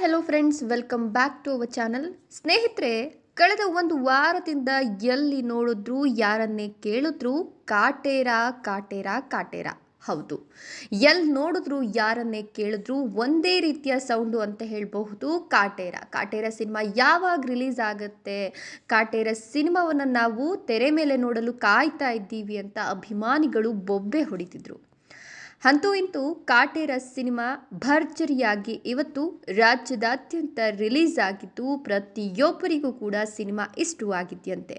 Hello friends welcome back to our channel ಸ್ನೇಹಿತರೆ, ಕಳೆದ ಒಂದು ವಾರದಿಂದ ಎಲ್ಲಿ ನೋಡಿದ್ರು, ಯಾರನ್ನೇ ಕೇಳಿದ್ರು, ಕಾಟೇರ ಕಾಟೇರ ಕಾಟೇರ. ಹೌದು. ಎಲ್ಲಿ ನೋಡಿದ್ರು, ಯಾರನ್ನೇ ಕೇಳಿದ್ರು, ಒಂದೇ ರೀತಿಯ ಸೌಂಡು ಅಂತ ಹೇಳಬಹುದು, ಕಾಟೇರ. ಕಾಟೇರ ಸಿನಿಮಾ ಯಾವಾಗ ರಿಲೀಸ್ ಆಗುತ್ತೆ, ಕಾಟೇರ ಸಿನಿಮಾವನ್ನು ನಾವು ತೆರೆ ಮೇಲೆ ನೋಡಲು ಕಾಯ್ತಾ ಇದ್ದೀವಿ ಅಂತ ಅಭಿಮಾನಿಗಳು ಬೊಬ್ಬೆ ಹೊಡಿತಿದ್ರು. ಅಂತೂ ಇಂತೂ ಕಾಟೇರ ಸಿನಿಮಾ ಭರ್ಜರಿಯಾಗಿ ಇವತ್ತು ರಾಜ್ಯದಾದ್ಯಂತ ರಿಲೀಸ್ ಆಗಿದ್ದು ಪ್ರತಿಯೊಬ್ಬರಿಗೂ ಕೂಡ ಸಿನಿಮಾ ಇಷ್ಟವಾಗಿದೆಯಂತೆ.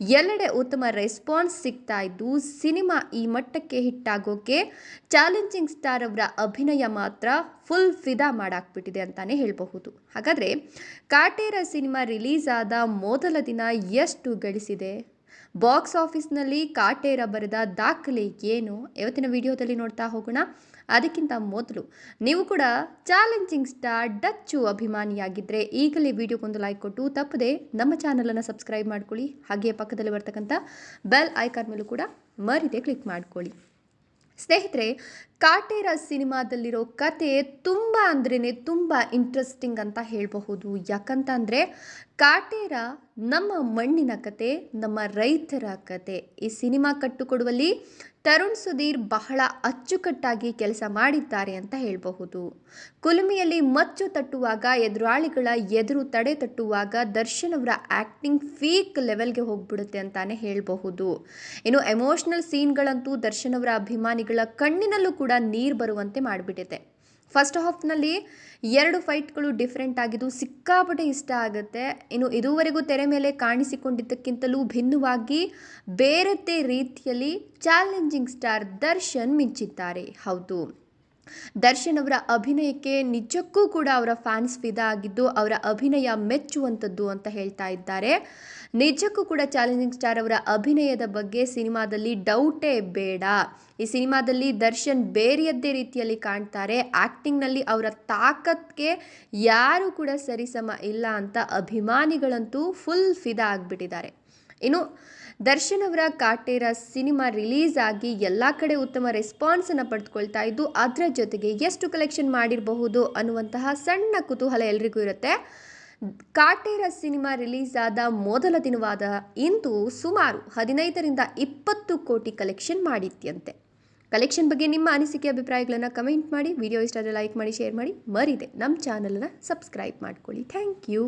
ಎಲ್ಲೆಡೆ ಉತ್ತಮ ರೆಸ್ಪಾನ್ಸ್ ಸಿಗ್ತಾ ಇದ್ದು ಸಿನಿಮಾ ಈ ಮಟ್ಟಕ್ಕೆ ಹಿಟ್ಟಾಗೋಕೆ ಚಾಲೆಂಜಿಂಗ್ ಸ್ಟಾರ್ ಅವರ ಅಭಿನಯ ಮಾತ್ರ ಫುಲ್ ಫಿದಾ ಮಾಡಾಕ್ಬಿಟ್ಟಿದೆ ಅಂತಾನೆ ಹೇಳಬಹುದು. ಹಾಗಾದರೆ ಕಾಟೇರ ಸಿನಿಮಾ ರಿಲೀಸ್ ಆದ ಮೊದಲ ದಿನ ಎಷ್ಟು ಗಳಿಸಿದೆ ಬಾಕ್ಸ್ ಆಫೀಸ್ನಲ್ಲಿ ಕಾಟೇರ ಬರೆದ ದಾಖಲೆ ಏನು? ಇವತ್ತಿನ ವಿಡಿಯೋದಲ್ಲಿ ನೋಡ್ತಾ ಹೋಗೋಣ. ಅದಕ್ಕಿಂತ ಮೊದಲು, ನೀವು ಕೂಡ ಚಾಲೆಂಜಿಂಗ್ ಸ್ಟಾರ್ ಡಚ್ಚು ಅಭಿಮಾನಿಯಾಗಿದ್ದರೆ ಈಗಲೇ ವಿಡಿಯೋಗೊಂದು ಲೈಕ್ ಕೊಟ್ಟು ತಪ್ಪದೆ ನಮ್ಮ ಚಾನಲನ್ನು ಸಬ್ಸ್ಕ್ರೈಬ್ ಮಾಡ್ಕೊಳ್ಳಿ. ಹಾಗೆಯೇ ಪಕ್ಕದಲ್ಲಿ ಬರ್ತಕ್ಕಂಥ ಬೆಲ್ ಐಕಾನ್ ಮೇಲೂ ಕೂಡ ಮರಿದೆ ಕ್ಲಿಕ್ ಮಾಡ್ಕೊಳ್ಳಿ. ಸ್ನೇಹಿತರೆ ಕಾಟೇರ ಸಿನಿಮಾದಲ್ಲಿರೋ ಕತೆ ತುಂಬ ಅಂದ್ರೇ ತುಂಬ ಇಂಟ್ರೆಸ್ಟಿಂಗ್ ಅಂತ ಹೇಳಬಹುದು. ಯಾಕಂತಂದರೆ ಕಾಟೇರ ನಮ್ಮ ಮಣ್ಣಿನ ಕತೆ, ನಮ್ಮ ರೈತರ ಕತೆ. ಈ ಸಿನಿಮಾ ಕಟ್ಟುಕೊಡುವಲ್ಲಿ ತರುಣ್ ಸುಧೀರ್ ಬಹಳ ಅಚ್ಚುಕಟ್ಟಾಗಿ ಕೆಲಸ ಮಾಡಿದ್ದಾರೆ ಅಂತ ಹೇಳಬಹುದು. ಕುಲುಮಿಯಲ್ಲಿ ಮಚ್ಚು ತಟ್ಟುವಾಗ, ಎದುರಾಳಿಗಳ ಎದುರು ತಡೆ ತಟ್ಟುವಾಗ ದರ್ಶನ್ ಅವರ ಆ್ಯಕ್ಟಿಂಗ್ ಫೀಕ್ ಲೆವೆಲ್ಗೆ ಹೋಗ್ಬಿಡುತ್ತೆ ಅಂತಾನೆ ಹೇಳಬಹುದು. ಇನ್ನು ಎಮೋಷ್ನಲ್ ಸೀನ್ಗಳಂತೂ ದರ್ಶನ್ ಅವರ ಅಭಿಮಾನಿಗಳ ಕಣ್ಣಿನಲ್ಲೂ ಕೂಡ ನೀರು ಬರುವಂತೆ ಮಾಡಿಬಿಟ್ಟಿದೆ. ಫಸ್ಟ್ ಹಾಫ್ನಲ್ಲಿ ಎರಡು ಫೈಟ್ಗಳು ಡಿಫ್ರೆಂಟ್ ಆಗಿದ್ದು ಸಿಕ್ಕಾಪಟ್ಟೆ ಇಷ್ಟ ಆಗುತ್ತೆ. ಇನ್ನು ಇದುವರೆಗೂ ತೆರೆ ಮೇಲೆ ಕಾಣಿಸಿಕೊಂಡಿದ್ದಕ್ಕಿಂತಲೂ ಭಿನ್ನವಾಗಿ ಬೇರೆದೇ ರೀತಿಯಲ್ಲಿ ಚಾಲೆಂಜಿಂಗ್ ಸ್ಟಾರ್ ದರ್ಶನ್ ಮಿಂಚಿದ್ದಾರೆ. ಹೌದು. ದರ್ಶನ್ ಅವರ ಅಭಿನಯಕ್ಕೆ ನಿಜಕ್ಕೂ ಕೂಡ ಅವರ ಫ್ಯಾನ್ಸ್ ಫಿದಾ ಆಗಿದ್ದು ಅವರ ಅಭಿನಯ ಮೆಚ್ಚುವಂಥದ್ದು ಅಂತ ಹೇಳ್ತಾ ಇದ್ದಾರೆ. ನಿಜಕ್ಕೂ ಕೂಡ ಚಾಲೆಂಜಿಂಗ್ ಸ್ಟಾರ್ ಅವರ ಅಭಿನಯದ ಬಗ್ಗೆ ಸಿನಿಮಾದಲ್ಲಿ ಡೌಟೇ ಬೇಡ. ಈ ಸಿನಿಮಾದಲ್ಲಿ ದರ್ಶನ್ ಬೇರೆಯದ್ದೇ ರೀತಿಯಲ್ಲಿ ಕಾಣ್ತಾರೆ. ಆ್ಯಕ್ಟಿಂಗ್ನಲ್ಲಿ ಅವರ ತಾಕತ್ಗೆ ಯಾರು ಕೂಡ ಸರಿಸಮ ಇಲ್ಲ ಅಂತ ಅಭಿಮಾನಿಗಳಂತೂ ಫುಲ್ ಫಿದಾ ಆಗಿಬಿಟ್ಟಿದ್ದಾರೆ. ಇನ್ನು ದರ್ಶನ್ ಅವರ ಕಾಟೇರ ಸಿನಿಮಾ ರಿಲೀಸ್ ಆಗಿ ಎಲ್ಲ ಕಡೆ ಉತ್ತಮ ರೆಸ್ಪಾನ್ಸನ್ನು ಪಡೆದುಕೊಳ್ತಾ ಇದ್ದು, ಅದರ ಜೊತೆಗೆ ಎಷ್ಟು ಕಲೆಕ್ಷನ್ ಮಾಡಿರಬಹುದು ಅನ್ನುವಂತಹ ಸಣ್ಣ ಕುತೂಹಲ ಎಲ್ರಿಗೂ ಇರುತ್ತೆ. ಕಾಟೇರ ಸಿನಿಮಾ ರಿಲೀಸ್ ಆದ ಮೊದಲ ದಿನವಾದ ಇಂದು ಸುಮಾರು ಹದಿನೈದರಿಂದ ಇಪ್ಪತ್ತು ಕೋಟಿ ಕಲೆಕ್ಷನ್ ಮಾಡಿದ್ಯಂತೆ. ಕಲೆಕ್ಷನ್ ಬಗ್ಗೆ ನಿಮ್ಮ ಅನಿಸಿಕೆ, ಅಭಿಪ್ರಾಯಗಳನ್ನು ಕಮೆಂಟ್ ಮಾಡಿ. ವಿಡಿಯೋ ಇಷ್ಟ ಆದರೆ ಲೈಕ್ ಮಾಡಿ ಶೇರ್ ಮಾಡಿ. ಮರಿದೆ ನಮ್ಮ ಚಾನಲನ್ನು ಸಬ್ಸ್ಕ್ರೈಬ್ ಮಾಡ್ಕೊಳ್ಳಿ. Thank you